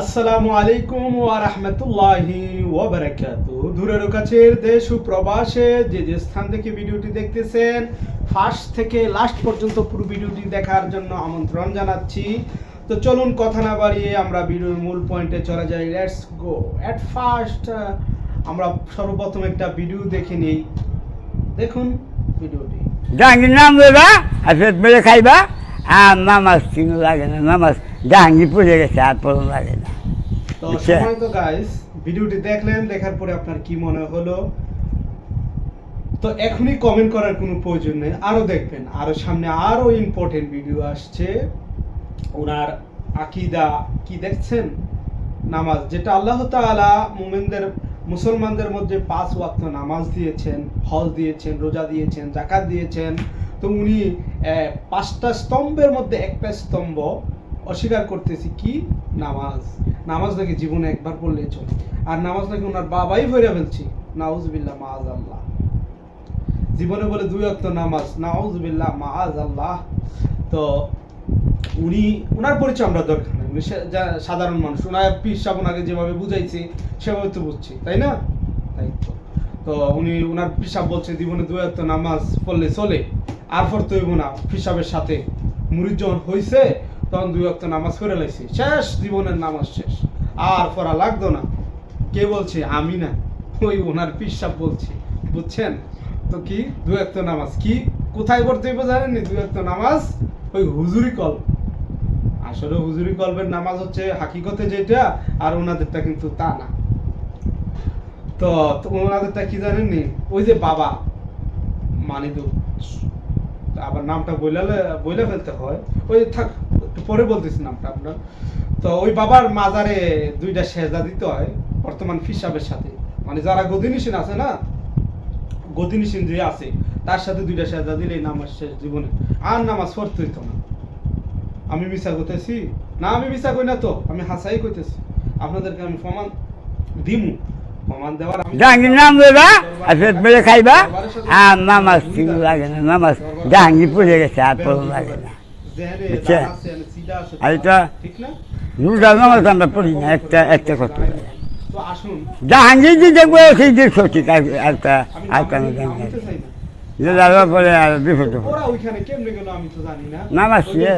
আসসালামু আলাইকুম ওয়া রাহমাতুল্লাহি ওয়া বারাকাতুহু দূরের কাছের দেশ ও প্রবাসে যে যে স্থান থেকে ভিডিওটি দেখতেছেন, ফার্স্ট থেকে লাস্ট পর্যন্ত পুরো ভিডিওটি দেখার জন্য আমন্ত্রণ জানাচ্ছি। তো চলুন কথা না বাড়িয়ে আমরা ভিডিওর মূল পয়েন্টে চলে যাই। লেটস গো এট ফার্স্ট আমরা সর্বপ্রথম একটা ভিডিও দেখে নিই। দেখুন ভিডিওটি। জাহাঙ্গীর নাম দেবা আর পেট মেরে খাইবা? আর নামাজ চিনো লাগে না নামাজ জাহাঙ্গীর পড়ে গেছে আর পড়ন লাগে না। তো। সময় তো গাইস ভিডিওটি দেখলেন দেখার পরে আপনার কি মনে হলো? তো এখনই কমেন্ট করার কোনো প্রয়োজন নেই আরও দেখবেন। আরও সামনে আরও ইম্পর্টেন্ট ভিডিও আসছে। ওনার আকিদা কি দেখছেন? নামাজ যেটা আল্লাহ তাআলা মুমিনদের মুসলমানদের মধ্যে পাঁচ ওয়াক্ত নামাজ দিয়েছেন হজ দিয়েছেন রোজা দিয়েছেন জাকাত দিয়েছেন। তো উনি পাঁচটা স্তম্ভের মধ্যে একটা স্তম্ভ অস্বীকার করতেছি কি? নামাজ। নামাজ নাকি জীবনে একবার পড়লে চলে। আর নামাজ নাকি ওনার বাবাই ভরে ফেলছি। নাউজবিল্লাহ মাআজ আল্লাহ জীবনে বলে দুই অক্ত নামাজ। নাউজবিল্লাহ মাআজ আল্লাহ তো উনি ওনার পরিচয় আমরা দরকার নেই। উনি সাধারণ মানুষ। ওনার পীর সাহেব ওনাকে যেভাবে বুঝাইছে, সেভাবে তো বুঝছি। তাই না? তাই তো। তো উনি ওনার পিসাব বলছে, জীবনে দুই অক্ত নামাজ পড়লে চলে। আর পড়তে না। পিসাবের সাথে মুরিদ যখন হইছে, তখন দুই অক্ত নামাজ করে লাইছে। শেষ, জীবনের নামাজ শেষ। আর পড়া লাগতো না। কে বলছে? আমি না। ওই ওনার পিসাব বলছে। বুঝছেন? তো কি? দুই একটা নামাজ কি? কোথায় পড়তে হইব জানেন দুই একটা নামাজ ওই হুজুরি কল। আসলে হুজুরি কলবের নামাজ হচ্ছে হাকিকতে যেটা, আর ওনাদেরটা কিন্তু তা না। তো ওনাদেরটা কি জানেননি? ওই যে বাবা মানিদু আবার নামটা বইলালে, বইলে ফেলতে হয়। ওই থাক, একটু পরে বলতেছি নামটা আপনার তো ওই বাবার মাজারে দুইটা সেজদা দিতে হয়, বর্তমান ফিসাবের সাথে। মানে যারা গদিনিসিন আছে না, গদিনিসিন যে আছে, তার সাথে দুইটা সেজদা দিলেই নামাজ শেষ জীবনে। আর নামাজ পড়তে হইতো না। আমি মিশা করতেছি না, আমি মিশা কই না তো, আমি হাসাই কইতেছি। আপনাদেরকে আমি প্রমাণ দিমু। জাহাঙ্গীর নাম দেবা আর পেট মেরে খাইবা। আর নামাজ চিনো লাগে না নামাজ জাহাঙ্গীর পড়ে গেছে আর পড়ন লাগে না। জেহেনে বুঝছে? দাঁড় আছে, এনে সিধা আছে, আর এটা- ঠিক না রোজা নামাজ আমরা পড়ি না একটা একটা কথা। তো জাহাঙ্গীর যে দেখব সেই যে সঠিক একটা আর কেন। যাওয়ার পরে আর বিপদ নামাজ কে?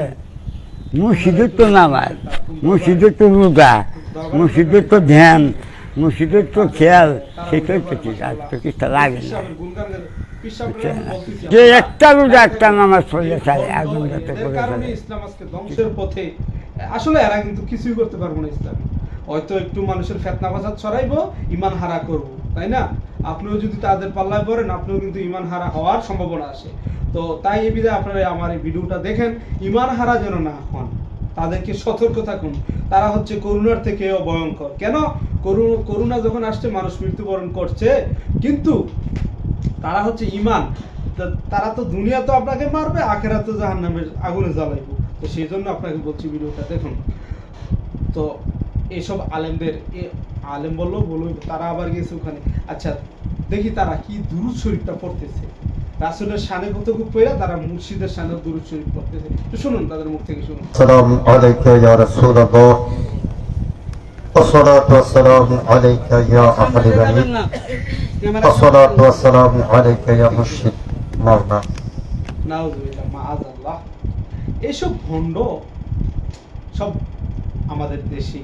মসজিদের তো নামাজ মসজিদের তো রোজা মসজিদের তো ধ্যান। মসজিদের তো খেয়াল সেটাই তো ঠিক আর তো কিছু লাগে না যে একটা রোজা একটা নামাজ পড়লে চাই আগুন যাতে করে ফেলে। ইসলাম আজকে ধ্বংসের পথে। আসলে এরা কিন্তু কিছুই করতে পারব না ইসলাম। হয়তো একটু মানুষের ফেতনা ফাসাদ ছড়াইবো ইমান হারা করব তাই না? আপনিও যদি তাদের পাল্লায় পড়েন আপনিও কিন্তু ইমান হারা হওয়ার সম্ভাবনা আছে। তো তাই এই বিধায় আপনারা আমার এই ভিডিওটা দেখেন ইমান হারা যেন না হন। তাদেরকে সতর্ক থাকুন। তারা হচ্ছে করুণার থেকেও ভয়ঙ্কর। কেন? করু- করুণা যখন আসছে, মানুষ মৃত্যুবরণ করছে। কিন্তু তারা হচ্ছে ইমান। তারা তো দুনিয়া তো আপনাকে মারবে আখেরা তো জাহান নামের আগুনে জ্বালাইব। তো সেই জন্য আপনাকে বলছি ভিডিওটা দেখুন। তো এসব আলেমদের, এ আলেম বলল বলবে তারা আবার গেছে ওখানে। আচ্ছা দেখি তারা কি দুরুদ শরীফটা পড়তেছে। রাসুলের শানে কত খুব পড়া তারা মুর্শিদের শানে দুরুদ শরীফ পড়তেছে তো শুনুন তাদের মুখ থেকে শুনুন السلام عليك يا رسول الله والصلاة والسلام عليك يا أحد البنين والصلاة والسلام عليك يا مرشد مولانا নাউজুবিল্লাহ মাআযাল্লাহ এসব ভণ্ড সব আমাদের দেশে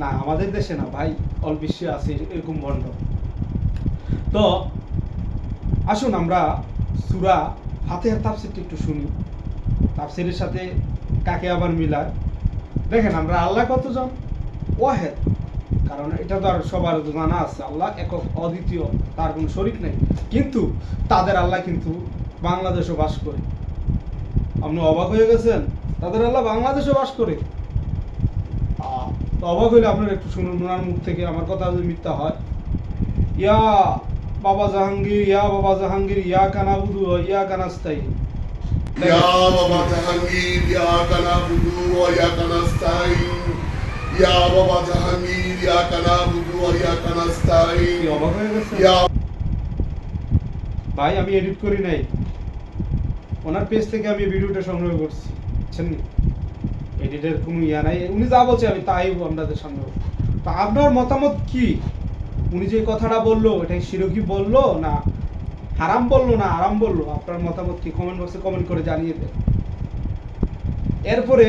না আমাদের দেশে না ভাই অল বিশ্বে আছে এরকম ভণ্ড তো আসুন আমরা সূরা ফাতিহার তাফসীরটা একটু শুনি। তাফসীরের সাথে কাকে আবার মিলায়? দেখেন, আমরা আল্লাহ কতজন? ওয়াহেদ। কারণ এটা তো আর সবার জানা আছে, আল্লাহ একক অদ্বিতীয়, তার কোনো শরিক নেই। কিন্তু তাদের আল্লাহ কিন্তু বাংলাদেশও বাস করে। আপনি অবাক হয়ে গেছেন? তাদের আল্লাহ বাংলাদেশে বাস করে। অবাক হইলে আপনার একটু শুনুন, ওনার মুখ থেকে আমার কথা যদি মিথ্যা হয়। ইয়া বাবা জাহাঙ্গীর ইয়া বাবা জাহাঙ্গীর ইয়া কানা বুধু ইয়া কানা কানাস্তাই ইয়া বাবা জাহাঙ্গীর ইয়া কানা বুধু ইয়া কানা কানাস্তাই ইয়া বাবা জাহাঙ্গীর ইয়া কানা বুধু ইয়া কানাস্তাই অবাক হয়ে গেছে? ভাই আমি এডিট করি নাই। ওনার পেজ থেকে আমি ভিডিওটা সংগ্রহ করছি বুঝছেন এডিটের কোনো ইয়া নাই। উনি যা বলছে আমি তাই আপনাদের সামনে তা আপনার মতামত কি? উনি যে কথাটা বলল এটা শিরকি বলল না, হারাম বলল না, আরাম বলল? আপনার মতামত কি? কমেন্ট বক্সে কমেন্ট করে জানিয়ে দেন। এরপরে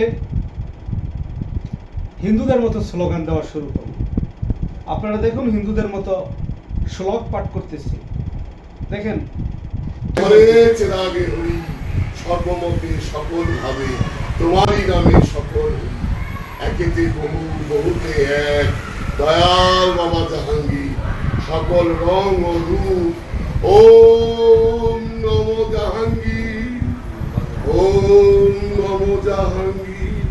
হিন্দুদের মতো স্লোগান দেওয়া শুরু করল। আপনারা দেখুন হিন্দুদের মতো শ্লোক পাঠ করতেছি। দেখেন। সকল ভাবে, তোমারই নামে সকল এক। দয়াল বাবা সকল রং ও রূপ, ওম নম জাহাঙ্গীর ওম নম জাহাঙ্গীর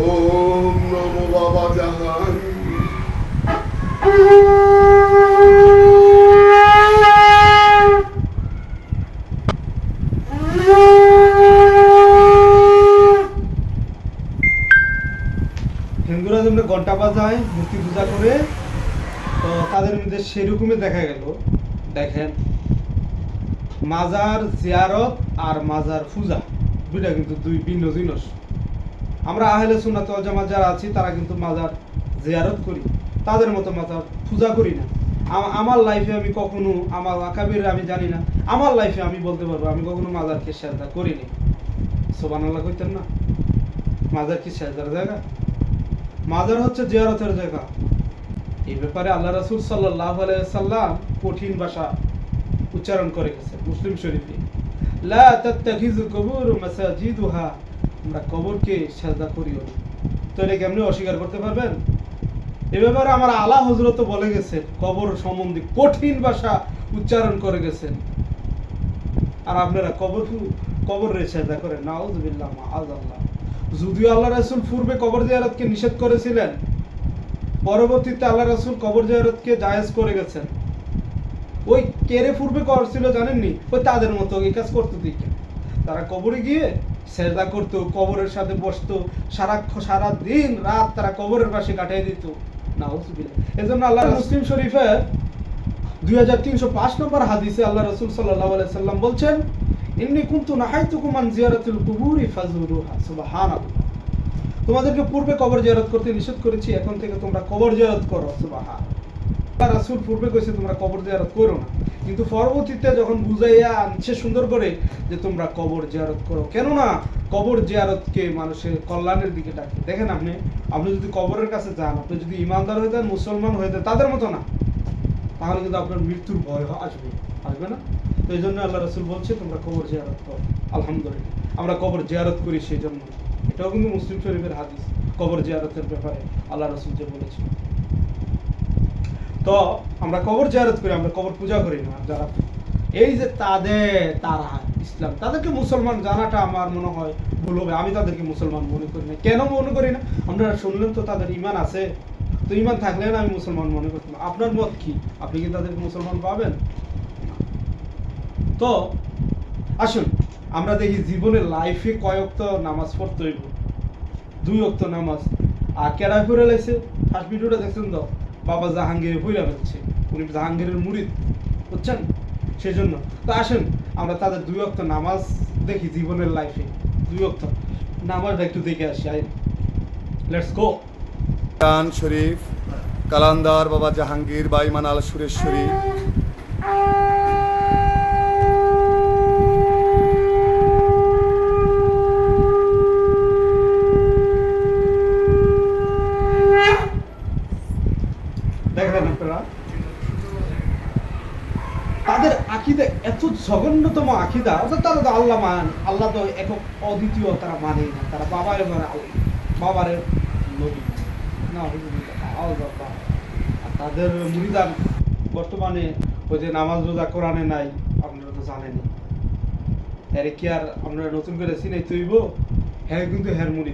ওম নম বাবা জাহাঙ্গীর ঘণ্টা বাজায় মূর্তি পূজা করে। তাদের মধ্যে সেরকমই দেখা গেল। দেখেন, মাজার জিয়ারত আর মাজার পূজা দুইটা কিন্তু দুই ভিন্ন জিনিস। আমরা আহলে সুন্নাত জামাত যারা আছি, তারা কিন্তু মাজার জিয়ারত করি, তাদের মতো মাজার পূজা করি না। আমার লাইফে আমি কখনো, আমার আকাবির আমি জানি না, আমার লাইফে আমি বলতে পারব, আমি কখনো মাজারকে সেজদা করিনি। সোবান আল্লাহ কইতেন না, মাজার কি সেজদার জায়গা? মাজার হচ্ছে জিয়ারতের জায়গা। এই ব্যাপারে আল্লাহ রাসুল আলাইহি সাল্লাম কঠিন ভাষা উচ্চারণ করে গেছে মুসলিম শরীফে। লা কুবুর আমরা কবরকে সাজদা করিও তো এটা কেমনি অস্বীকার করতে পারবেন? এ ব্যাপারে আমার আলা হজরত বলে গেছেন, কবর সম্বন্ধে কঠিন ভাষা উচ্চারণ করে গেছেন। আর আপনারা কবর কবর সাজদা করেন। নাউজুবিল্লাহ, মাআযাল্লাহ। যদিও আল্লাহ রাসূল পূর্বে কবর জিয়ারতকে নিষেধ করেছিলেন পরবর্তীতে আল্লাহ রাসূল কবর জিয়ারতকে জায়েজ করে গেছেন। ওই কেরে পূর্বে করছিল জানেননি? ওই তাদের মতো এই কাজ করতো দিকে তারা কবরে গিয়ে সেজদা করতো, কবরের সাথে বসতো সারা সারা দিন রাত তারা কবরের পাশে কাটিয়ে দিত। না এজন্য আল্লাহ মুসলিম শরীফের দুই হাজার তিনশো পাঁচ নম্বর হাদিসে আল্লাহ রসুল সাল্লাহ সাল্লাম বলছেন, ইন্নি কুন্তু নাহাইতুকুম আন জিয়ারাতুল কুবুরি ফাজুরুহা সুবহানাল্লাহ। তোমাদেরকে পূর্বে কবর জিয়ারত করতে নিষেধ করেছি, এখন থেকে তোমরা কবর জিয়ারত করো আল্লাহ রাসূল পূর্বে কইছে, তোমরা কবর জিয়ারত করো না। কিন্তু পরবর্তীতে যখন বুঝাইয়া আনছে সুন্দর করে যে তোমরা কবর জিয়ারত করো, কেননা কবর জিয়ারতকে মানুষের কল্যাণের দিকে ডাকে। দেখেন আপনি আপনি যদি কবরের কাছে যান, আপনি যদি ইমানদার হয়ে যান, মুসলমান হয়ে যান, তাদের মতো না। তাহলে কিন্তু আপনার মৃত্যুর ভয় আসবে আসবে না। তো এই জন্য আল্লাহ রসুল বলছে, তোমরা কবর জিয়ারত করো। আলহামদুলিল্লাহ। আমরা কবর জিয়ারত করি সেই জন্য। এটাও কিন্তু মুসলিম শরীফের হাদিস, কবর জিয়ারতের ব্যাপারে আল্লাহ রসুল যে বলেছে তো আমরা কবর জিয়ারত করি, আমরা কবর পূজা করি না যারা। এই যে তাদের তারা, ইসলাম, তাদেরকে মুসলমান জানাটা আমার মনে হয় ভুল হবে। আমি তাদেরকে মুসলমান মনে করি না। কেন মনে করি না? আপনারা শুনলেন তো তাদের ইমান আছে। তো ইমান থাকলে না আমি মুসলমান মনে করতাম। আপনার মত কি? আপনি কি তাদেরকে মুসলমান পাবেন? তো আসুন আমরা দেখি জীবনের লাইফে কয়েকটা নামাজ পড়তে হইব? দুই অক্ত নামাজ। আর কেডা ফিরে লাইছে ফার্স্ট ভিডিওটা দেখছেন তো? বাবা জাহাঙ্গীর ফিরে ফেলছে উনি জাহাঙ্গীরের মুরিদ, বুঝছেন? সেই জন্য তো আসেন, আমরা তাদের দুই অক্ত নামাজ দেখি জীবনের লাইফে দুই অক্ত। নামাজটা একটু দেখে আসি আই লেটস গো কান শরীফ, কালান্দার বাবা জাহাঙ্গীর বাইমান আল সুরেশ্বরী দেখলেন আপনারা তাদের আকিদা এত জঘন্যতম আকিদা, অর্থাৎ তারা তো আল্লাহ মান, আল্লাহ তো একক অদ্বিতীয় তারা মানে না, তারা বাবারে মানে বাবারে নবী। না আল্লাহ। আর তাদের মুরিদান বর্তমানে ওই যে নামাজ রোজা কোরআনে নাই, আপনারা তো জানেনই। এরে কি আর আপনারা নতুন করে চিনাই তৈব? হ্যাঁ কিন্তু হ্যার মুড়ি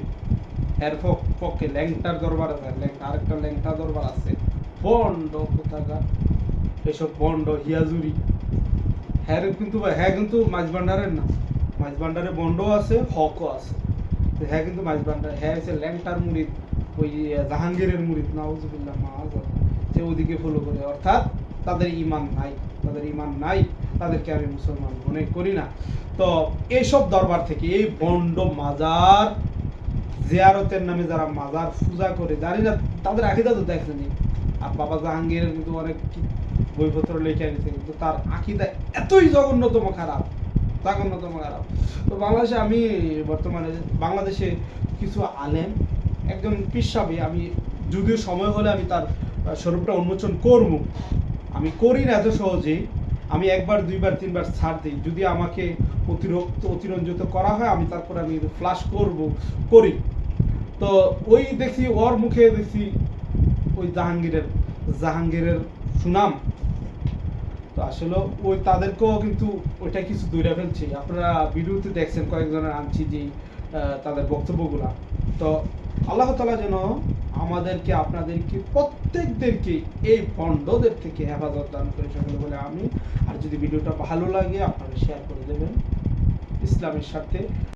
পক- পক্ষে ল্যাংটার দরবার আছে ল্যাংটা আরেকটা ল্যাংটা দরবার আছে। বন্ড কোথাকার? এসব বন্ড হিয়াজুরি। হ্যাঁ কিন্তু হ্যাঁ কিন্তু মাছ ভান্ডারের না। মাছ ভান্ডারে বন্ডও আছে, হকও আছে। হ্যাঁ কিন্তু মাছ ভান্ডার হ্যাঁ হচ্ছে ল্যাংটার মুড়িদ ওই জাহাঙ্গীরের মুড়িদ নাউজুবিল্লাহ, মাহাজ। যে ওদিকে ফলো করে, অর্থাৎ তাদের ইমান নাই, তাদের ইমান নাই, তাদেরকে আমি মুসলমান মনে করি না। তো এইসব দরবার থেকে এই বন্ড মাজার, জিয়ারতের নামে যারা মাজার পূজা করে, জানি না, তাদের আকিদা তো দেখেনি আর বাবা জাহাঙ্গীরের কিন্তু অনেক বইপত্র লেখা গেছে কিন্তু তার আকিদা এতই জঘন্যতম খারাপ জঘন্যতম খারাপ। তো বাংলাদেশে আমি বর্তমানে, বাংলাদেশে কিছু আলেম, একজন পিসাবি আমি যদিও সময় হলে আমি তার স্বরূপটা উন্মোচন করব। আমি করি না এত সহজেই, আমি একবার, দুইবার, তিনবার ছাড় দিই। যদি আমাকে অতিরিক্ত, অতিরঞ্জিত করা হয়, আমি তারপর আমি ফ্লাশ করব, করি। তো ওই দেখি, ওর মুখে দেখি, ওই জাহাঙ্গীরের জাহাঙ্গীরের সুনাম। তো আসলে ওই তাদেরকেও কিন্তু ওইটা কিছু দূরে ফেলছে। আপনারা ভিডিওতে দেখছেন কয়েকজনের আনছি যে তাদের বক্তব্যগুলা। তো আল্লাহ তালা যেন আমাদেরকে, আপনাদেরকে, প্রত্যেকদেরকে এই ভণ্ডদের থেকে হেফাজত দান করে সকলে বলে আমি আর যদি ভিডিওটা ভালো লাগে, আপনারা শেয়ার করে দেবেন। ইসলামের সাথে